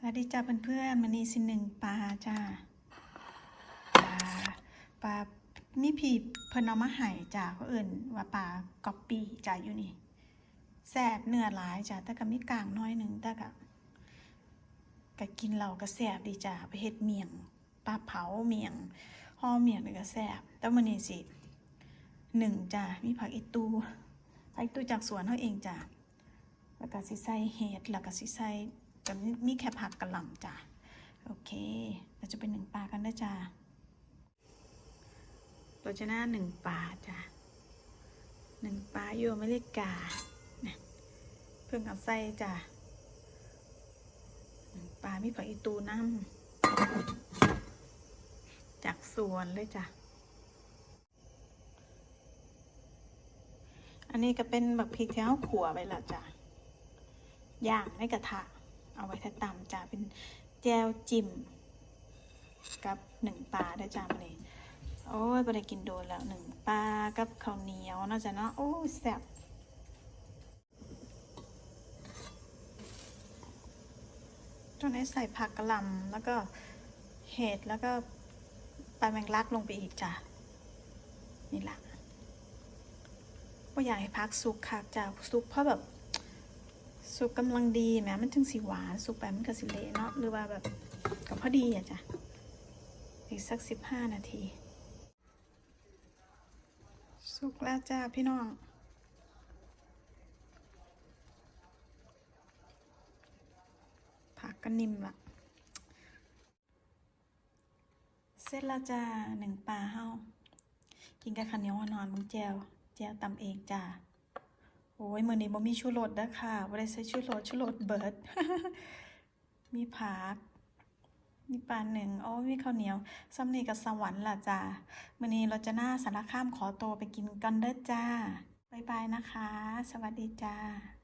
สวัสดีจ้าเพื่อนๆมันนี้สิหนึ่งปลาจ้าปลาปลามีผีเพิ่นเอามาให้จ้าเขาเอิ่นว่าปลากอบปีจ้าอยู่นี่แซ่บเนื้อหลายจ้าแต่ก็มีกลางน้อยหนึ่งแต่ก็ก็กินเราก็แซบดีจ้าไปเฮ็ดเมี่ยงปลาเผาเมี่ยงห่อเมี่ยงนี่ก็แซบแต่มื้อนี้สิหนึ่งจ้ามีผักอีตูผักอีตูจากสวนเฮาเองจ้าแล้วก็สิใส่เห็ดแล้วก็สิใส่ ก็มีมีแค่ผักกะหล่ำจ้ะโอเค เราจะเป็นหนึ่งปลากันนะจ้ะเราจะหน้าหนึ่งปลาจ้ะหนึ่งปลาอยู่อเมริกาเพิ่งเอาใส่จ้ะหนึ่งปลามีผักอีตูน้ำจากสวนเลยจ้ะ อันนี้ก็เป็นบักพริกที่เขาขัวไปละจ้ะ ย่างในกระทะ เอาไว้ถ้าตำจ้ะเป็นแจวจิ้มกับหนึ่งปลาได้จ้ามาเลยโอ้ยไม่ได้กินโดนแล้วหนึ่งปลากับข้าวเหนียวเนาจะเนาะโอ้แซ่บตอนนี้ใส่ผักกระหล่ำแล้วก็เห็ดแล้วก็ปลาแมงลักลงไปอีกจ้ะนี่แหละว่าอยากให้พักสุกค่ะจ้ะสุกเพราะแบบ สุกกำลังดีแหมมันถึงสีหวานสุกไปมันก็สิเละเนาะหรือว่าแบบก็พอดีอะจ้ะอีกสักสิบห้านาที สุกแล้วจ้าพี่น้องผักก็นิ่มละเสร็จแล้วจ้าหนึ่งปลาเฮากินกับข้าวเหนียวนอนมึงแจวแจวตำเองจ้า โอ้ยมือนี้บ่มีชูรสเด้อค่ะบ่ได้ใส่ชูรสชูรสเบิร์ดมีผักมีปลาหนึ่งโอ้ยมีข้าวเหนียวซ้ำนี่กับสวรรค์ล่ะจ้ามือนี้เราจะหน้าสารข้ามขอตัวไปกินกันเด้อจ้าบายบายนะคะ สวัสดีจ้า